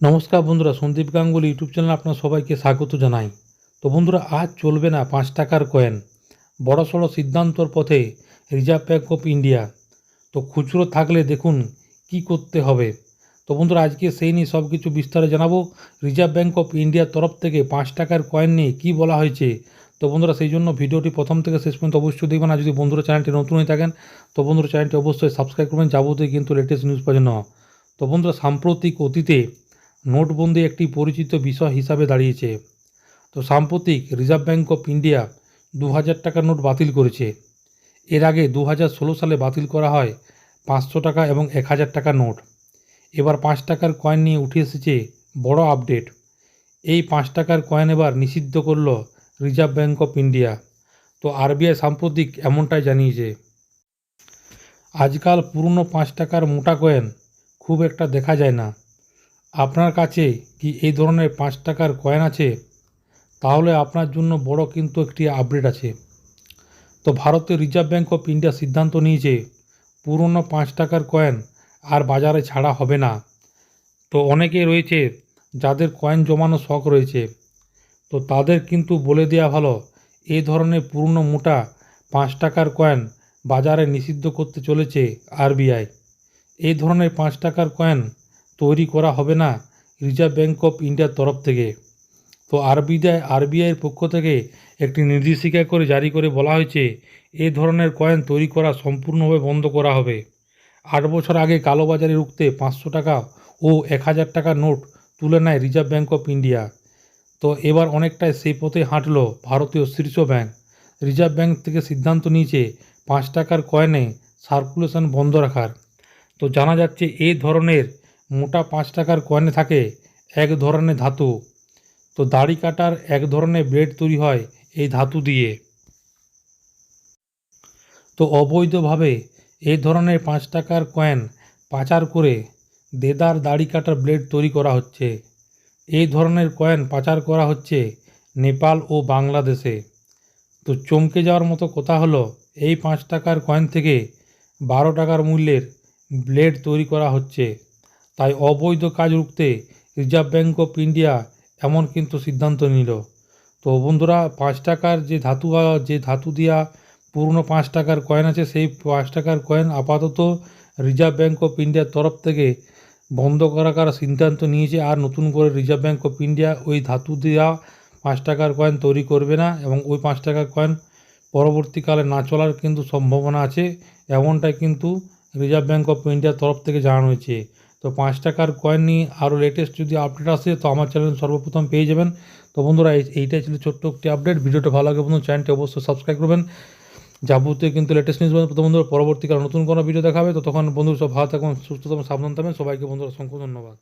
নমস্কার বন্ধুরা, Sandeep Ganguly YouTube channel আপনার সবাইকে স্বাগত জানাই। তো বন্ধুরা, আজ চলবে না পাঁচ টাকার কয়েন বড় সড়ো সিদ্ধান্তর পথে রিজার্ভ ব্যাঙ্ক অফ ইন্ডিয়া তো খুচরো থাকলে দেখুন কি করতে হবে। তো বন্ধুরা, আজকে সেই নিয়ে সব কিছু বিস্তারে জানাব। রিজার্ভ ব্যাঙ্ক অফ ইন্ডিয়ার তরফ থেকে পাঁচ টাকার কয়েন নিয়ে কী বলা হয়েছে। তো বন্ধুরা, সেই জন্য ভিডিওটি প্রথম থেকে শেষ পর্যন্ত অবশ্যই দেখবেন। আর যদি বন্ধুরা চ্যানেলটি নতুন হয়ে থাকেন, তো বন্ধুরা চ্যানেলটি অবশ্যই সাবস্ক্রাইব করবেন। যাবতীয় কিন্তু লেটেস্ট নিউজ পাওয়ার জন্য তো বন্ধুরা, সাম্প্রতিক অতীতে নোটবন্দি একটি পরিচিত বিষয় হিসাবে দাঁড়িয়েছে। তো সাম্প্রতিক রিজার্ভ ব্যাঙ্ক অফ ইন্ডিয়া দু হাজার টাকার নোট বাতিল করেছে। এর আগে দু হাজার ষোলো সালে বাতিল করা হয় পাঁচশো টাকা এবং এক হাজার টাকার নোট। এবার পাঁচ টাকার কয়েন নিয়ে উঠে এসেছে বড় আপডেট। এই পাঁচ টাকার কয়েন এবার নিষিদ্ধ করল রিজার্ভ ব্যাঙ্ক অফ ইন্ডিয়া। তো আরবিআই সাম্প্রতিক এমনটাই জানিয়েছে। আজকাল পুরনো পাঁচ টাকার মোটা কয়েন খুব একটা দেখা যায় না। আপনার কাছে কি এই ধরনের পাঁচ টাকার কয়েন আছে? তাহলে আপনার জন্য বড় কিন্তু একটি আপডেট আছে। তো ভারতীয় রিজার্ভ ব্যাঙ্ক অফ ইন্ডিয়া সিদ্ধান্ত নিয়েছে, পুরনো পাঁচ টাকার কয়েন আর বাজারে ছাড়া হবে না। তো অনেকে রয়েছে যাদের কয়েন জমানো শখ রয়েছে। তো তাদের কিন্তু বলে দেওয়া ভালো, এই ধরনের পুরনো মোটা পাঁচ টাকার কয়েন বাজারে নিষিদ্ধ করতে চলেছে আরবিআই এই ধরনের পাঁচ টাকার কয়েন তৈরি করা হবে না রিজার্ভ ব্যাঙ্ক অফ ইন্ডিয়ার তরফ থেকে। তো আরবিআই, আরবিআইয়ের পক্ষ থেকে একটি নির্দেশিকা করে জারি করে বলা হয়েছে এই ধরনের কয়েন তৈরি করা সম্পূর্ণভাবে বন্ধ করা হবে। আট বছর আগে কালোবাজারে রুখতে পাঁচশো টাকা ও এক হাজার টাকা নোট তুলে নেয় রিজার্ভ ব্যাঙ্ক অফ ইন্ডিয়া তো এবার অনেকটাই সেই পথে হাঁটলো ভারতীয় শীর্ষ ব্যাংক। রিজার্ভ ব্যাঙ্ক থেকে সিদ্ধান্ত নিয়েছে পাঁচ টাকার কয়েনে সার্কুলেশন বন্ধ রাখার। তো জানা যাচ্ছে এই ধরনের মোটা পাঁচ টাকার কয়েনে থাকে এক ধরনের ধাতু। তো দাড়ি কাটার এক ধরনের ব্লেড তৈরি হয় এই ধাতু দিয়ে। তো অবৈধভাবে এই ধরনের পাঁচ টাকার কয়েন পাচার করে দেদার দাড়ি কাটার ব্লেড তৈরি করা হচ্ছে। এই ধরনের কয়েন পাচার করা হচ্ছে নেপাল ও বাংলাদেশে। তো চমকে যাওয়ার মতো কথা হলো, এই পাঁচ টাকার কয়েন থেকে বারো টাকার মূল্যের ব্লেড তৈরি করা হচ্ছে। তাই অবৈধ কাজ রুখতে রিজার্ভ ব্যাঙ্ক অফ ইন্ডিয়া এমন কিন্তু সিদ্ধান্ত নিল। তো বন্ধুরা, পাঁচ টাকার যে ধাতু যে ধাতু দিয়া পুরনো পাঁচ টাকার কয়েন আছে, সেই পাঁচ টাকার কয়েন আপাতত রিজার্ভ ব্যাঙ্ক অফ ইন্ডিয়ার তরফ থেকে বন্ধ করার সিদ্ধান্ত নিয়েছে আর নতুন করে রিজার্ভ ব্যাঙ্ক অফ ইন্ডিয়া ওই ধাতু দেওয়া পাঁচ টাকার কয়েন তৈরি করবে না এবং ওই পাঁচ টাকার কয়েন পরবর্তীকালে না চলার কিন্তু সম্ভাবনা আছে, এমনটাই কিন্তু রিজার্ভ ব্যাঙ্ক অফ ইন্ডিয়ার তরফ থেকে জানানো হয়েছে। তো পাঁচ টাকার কয়েন নিয়ে আরও লেটেস্ট যদি আপডেট আসে, তো আমার চ্যানেল সর্বপ্রথম পেয়ে যাবেন। তো বন্ধুরা, এই এইটাই ছিল ছোট্ট একটি আপডেট ভিডিওটা ভালো লাগে বন্ধু চ্যানেলটি অবশ্যই সাবস্ক্রাইব করবেন। যাবতীয় কিন্তু লেটেস্ট নিউজ তো বন্ধুরা, পরবর্তীকালে নতুন কোনো ভিডিও দেখাবে। তো তখন বন্ধুরা সব ভালো থাকুন সুস্থ থাকবেন, সাবধান থাকবেন। সবাইকে বন্ধুরা অসংখ্য ধন্যবাদ।